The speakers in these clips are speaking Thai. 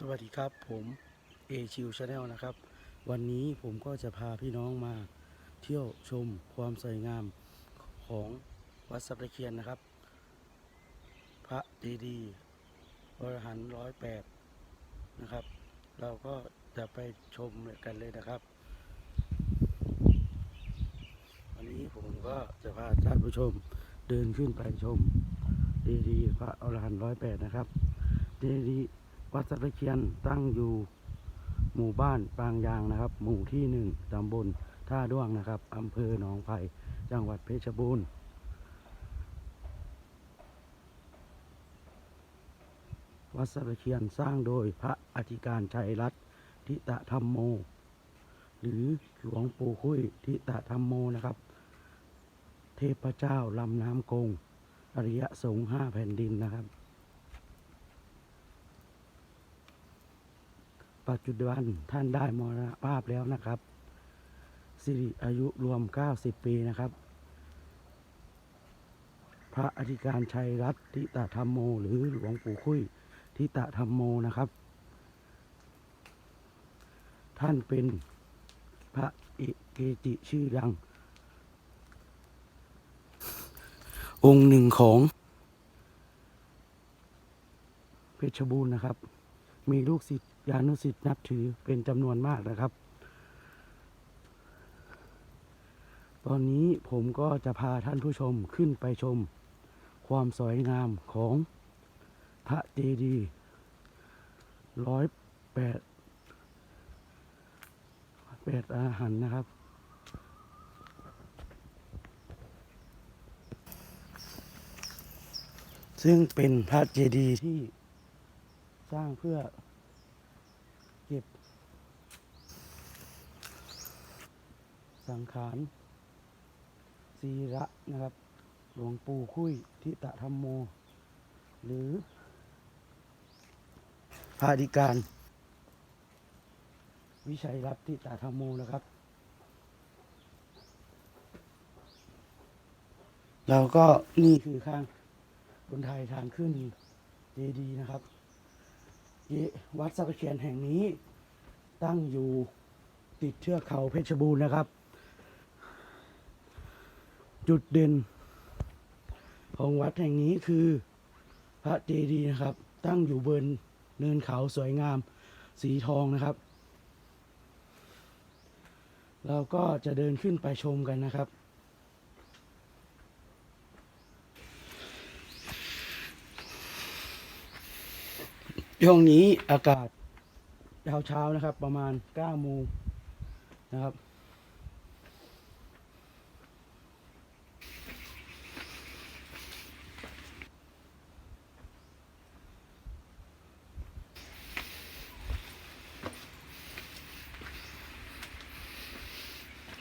สวัสดีครับผมเอชิวชาแนลนะครับ วันนี้ผมก็จะพาพี่น้องมาเที่ยวชมความสวยงามของวัดสัปตะเคียนนะครับ พระดีดีวรหันร้อยแปดนะครับ เราก็จะไปชมกันเลยนะครับ วันนี้ผมก็จะพาท่านผู้ชมเดินขึ้นไปชมดีดีพระอรหันต์ร้อยแปดนะครับดีดี วัดสัปตะเคียนตั้งอยู่หมู่บ้านปางยางนะครับ หมู่ที่หนึ่งตำบลท่าด้วงนะครับอำเภอหนองไผ่จังหวัดเพชรบูรณ์วัดสัปตะเคียนสร้างโดยพระอธิการชัยรัตน์ทิตธรรมโม หรือหลวงปู่คุยทิตธรรมโมนะครับ เทพเจ้าลำน้ำกงอริยสงฆ์ห้าแผ่นดินนะครับ ปัจจุบันท่านได้มรณภาพแล้วนะครับสิริอายุรวม 90 ปีนะครับ พระอธิการชัยรัตน์ทิตาธรรมโม หรือหลวงปู่คุยทิตาธรรมโมนะครับ ท่านเป็นพระเอกเกจิชื่อดัง องค์หนึ่งของเพชรบูรณ์นะครับ มีลูกศิษย์ ยานุศิษย์นับถือเป็นจำนวนมากนะครับ ตอนนี้ผมก็จะพาท่านผู้ชมขึ้นไปชม ความสวยงามของพระเจดีย์ร้อยแปดแปดอาหารนะครับ ซึ่งเป็นพระเจดีย์ที่สร้างเพื่อเก็บ สังขารศีระนะครับ หลวงปู่คุยทิตธรรมโม หรือพระอธิการ วิชัยรัตนทิตธรรมโมนะครับ เราก็นี่คือข้างบนไทยทางขึ้นเจดีนะครับวัดสัปเคียนแห่งนี้ตั้งอยู่ติดเทือกเขาเพชรบูรณ์นะครับ จุดเด่น ของวัดแห่งนี้คือพระเจดีย์นะครับ ตั้งอยู่บนเนินเขาสวยงามสีทองนะครับ เราก็จะเดินขึ้นไปชมกันนะครับ ช่วงนี้อากาศเช้าเช้าๆนะครับ ประมาณ9โมงนะครับ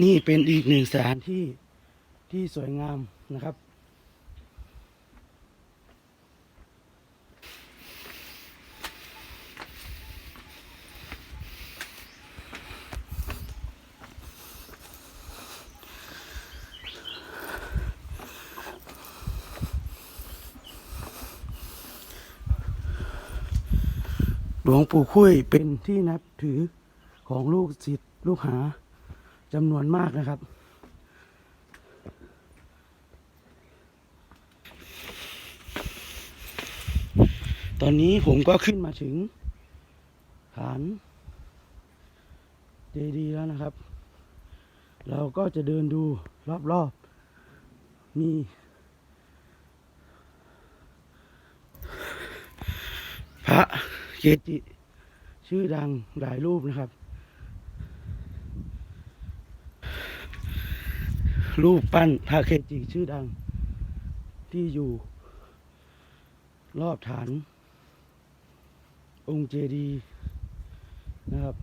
นี่เป็นอีกหนึ่งสถานที่ที่สวยงามนะครับ หลวงปู่คุ้ยเป็นที่นับถือของลูกศิษย์ลูกหา จำนวนมากนะครับ ตอนนี้ผมก็ขึ้นมาถึงฐานเจดีแล้วนะครับ เราก็จะเดินดูรอบๆ มีพระเกจิชื่อดังหลายรูปนะครับ รูปปั้นพระเกจิชื่อดัง ที่อยู่ รอบฐาน องค์เจดีนะครับ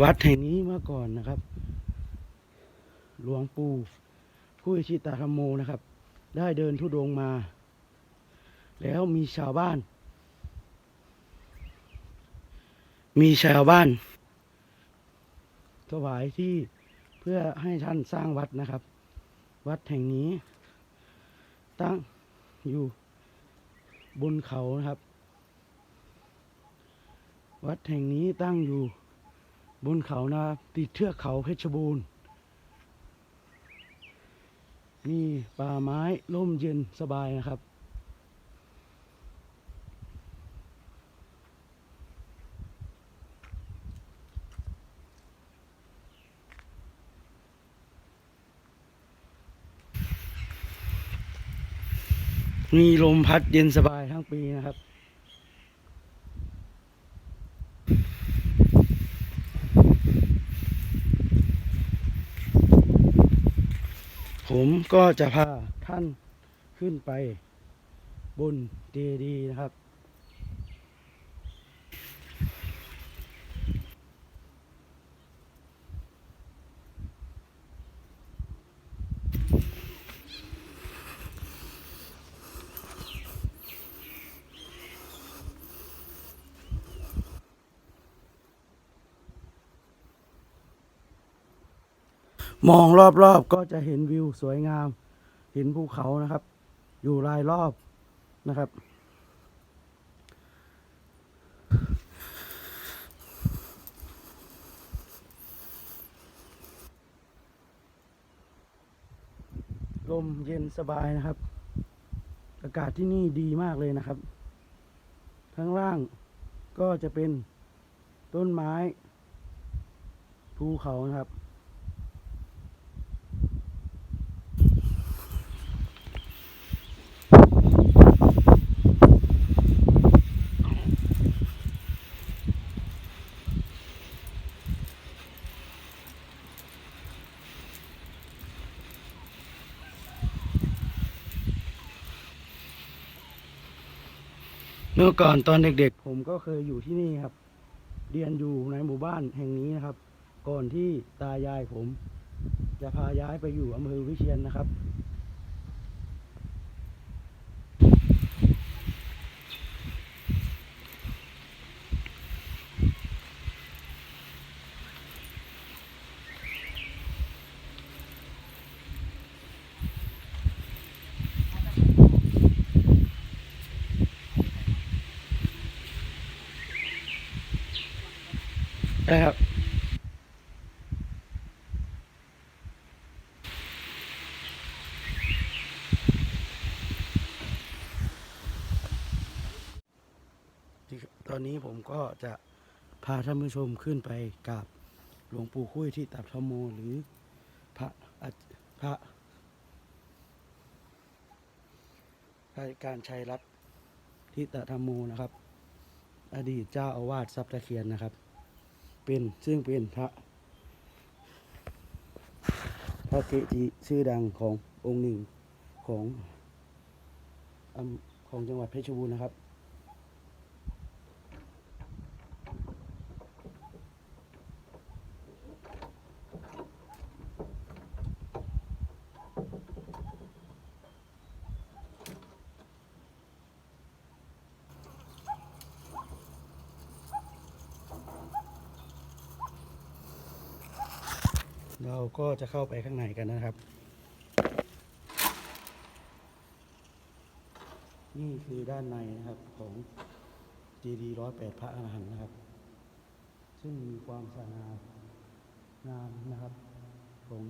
วัดแห่งนี้เมื่อก่อนนะครับ หลวงปู่ผู้ชิตาธรรมโมนะครับ ได้เดินทุดงมา แล้วมีชาวบ้าน มีชาวบ้าน ถวายที่เพื่อให้ท่านสร้างวัดนะครับ วัดแห่งนี้ ตั้งอยู่บนเขานะครับ วัดแห่งนี้ตั้งอยู่บนเขานะครับติดเทือกเขาเพชรบูรณ์ มีป่าไม้ร่มเย็นสบายนะครับ มีลมพัดเย็นสบายทั้งปีนะครับ ผมก็จะพาท่านขึ้นไปบนเจดีย์นะครับ มองรอบๆก็จะเห็นวิวสวยงาม เห็นภูเขานะครับ อยู่รายรอบนะครับ ลมเย็นสบายนะครับ อากาศที่นี่ดีมากเลยนะครับ ข้างล่างก็จะเป็นต้นไม้ ภูเขานะครับ มื่อก่อนตอนเด็กๆ ผมก็เคยอยู่ที่นี่ครับ เรียนอยู่ในหมู่บ้านแห่งนี้นะครับ ก่อนที่ตายายผม จะพาย้ายไปอยู่อำเภอวิเชียนนะครับ นะครับตอนนี้ผมก็จะพาท่านผู้ชมขึ้นไปกราบหลวงปู่คุ้ยที่ตับธรรมโมหรือพระอาจพระพระการชัยรัตน์ที่ตธรรมโมนะครับ อดีตเจ้าอาวาสทรัพย์ตะเคียนนะครับ เป็นซึ่งเป็นพระพระเกจิชื่อดังขององค์หนึ่งของของจังหวัดเพชรบูรณ์นะครับ เราก็จะเข้าไปข้างในกันนะครับ นี่คือด้านในนะครับของเจดีร้อยแปดพระอรหันต์นะครับ ซึ่งมีความสง่างามนะครับของ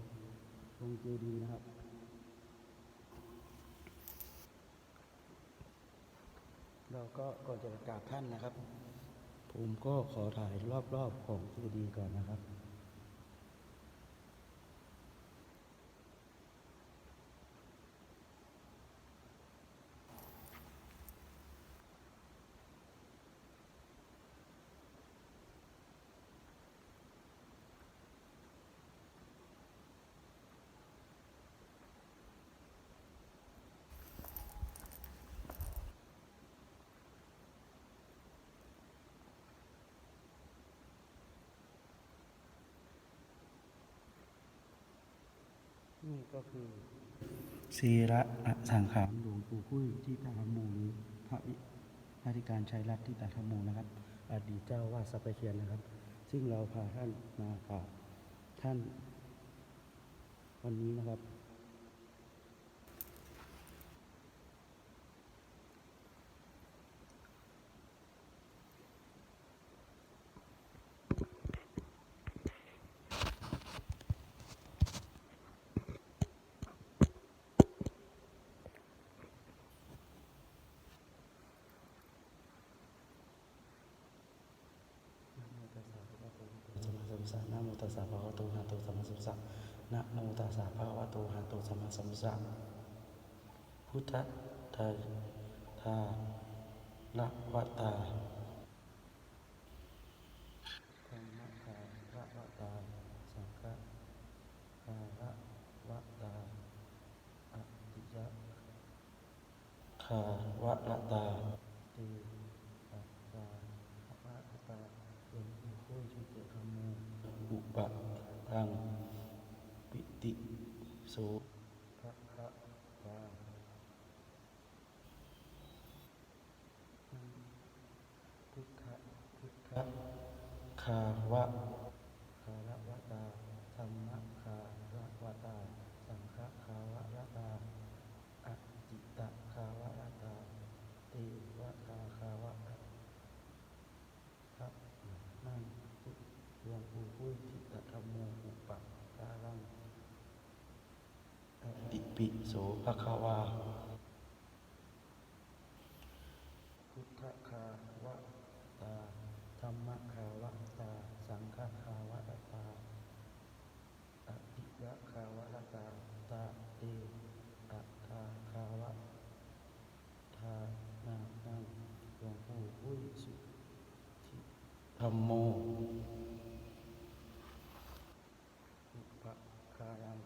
องค์เจดีย์นะครับเราก็ก่อนจะกราบท่านนะครับ ผมก็ขอถ่ายรอบๆของเจดีย์ก่อนนะครับ นี่ ก็คือศีระอสังขารหลวงปู่คุ้ยที่ตาธรรมมูหรือพระวิพระธิการชัยรัตน์ที่ตาธรรมมูนะครับ อดีตเจ้าวาดสัพพะเคียนนะครับ ซึ่งเราพาท่านมากราบท่านวันนี้นะครับ สั มพุทธัสสะนะโมตัสสะภะคะวะโตอะระหะโตสัมมาสัมพุทธะนะโมตัสสะภะคะวะโตอะระหะโตสัมมาสัมพุทธะพุทธะทาทาละวะตาธรรมะทาละวะตาสังฆะทาละวะตาอติยะคาวะละตาเตปัสสาภะวะตาเป็นอุโคชุเตธรรมโมอุปะ ทังปิติโสภะคะวาพุทธะพุทธะคาวะคารวะตาธรรมะคารวะตา สังฆะคาวะละตาอจิตะคาวะละตาเตวะตาคาวะละพระนั่งพุทธหลวงปู่พุ้ยทิตธรรมโมอุปะการังอติ ปิโสภควา พุทธคาวะตาธรรมคาวะตา สังฆคาวะตาอติยะคาวะตาตาเตอะทาคาวะทานานังหลวงปู่อุ้ยสุทิธรรมโมอุปการัง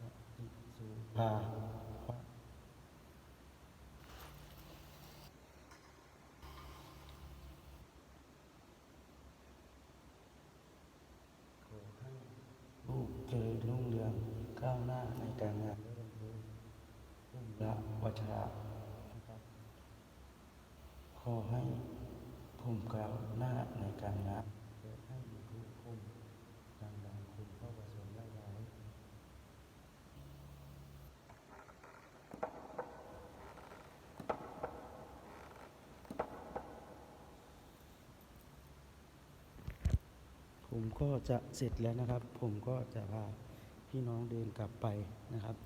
อติสุ ภาลูกเจริญรุ่งเรืองก้าวหน้าในการงานและร่ำรวยรุ่งละวัชระขอให้ผมก้าวหน้าในการงานและให้มีผู้คนดังๆคุณเข้าประสงค์ได้หลาย ผมก็จะเสร็จแล้วนะครับ ผมก็จะพาพี่น้องเดินกลับไปนะครับ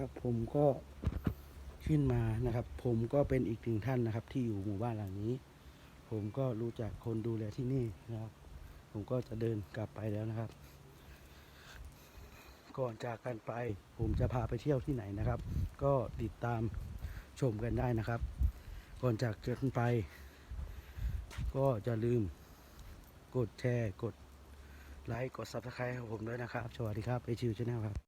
ครับ ผมก็ขึ้นมานะครับ ผมก็เป็นอีกหนึ่งท่านนะครับ ที่อยู่หมู่บ้านหลังนี้ ผมก็รู้จักคนดูแลที่นี่นะครับ ผมก็จะเดินกลับไปแล้วนะครับ ก่อนจากกันไป ผมจะพาไปเที่ยวที่ไหนนะครับ ก็ติดตามชมกันได้นะครับ ก่อนจากกันไป ก็จะลืมกดแชร์กดไลค์กด subscribe ให้ผมด้วยนะครับ สวัสดีครับไปชิวชาแนลครับ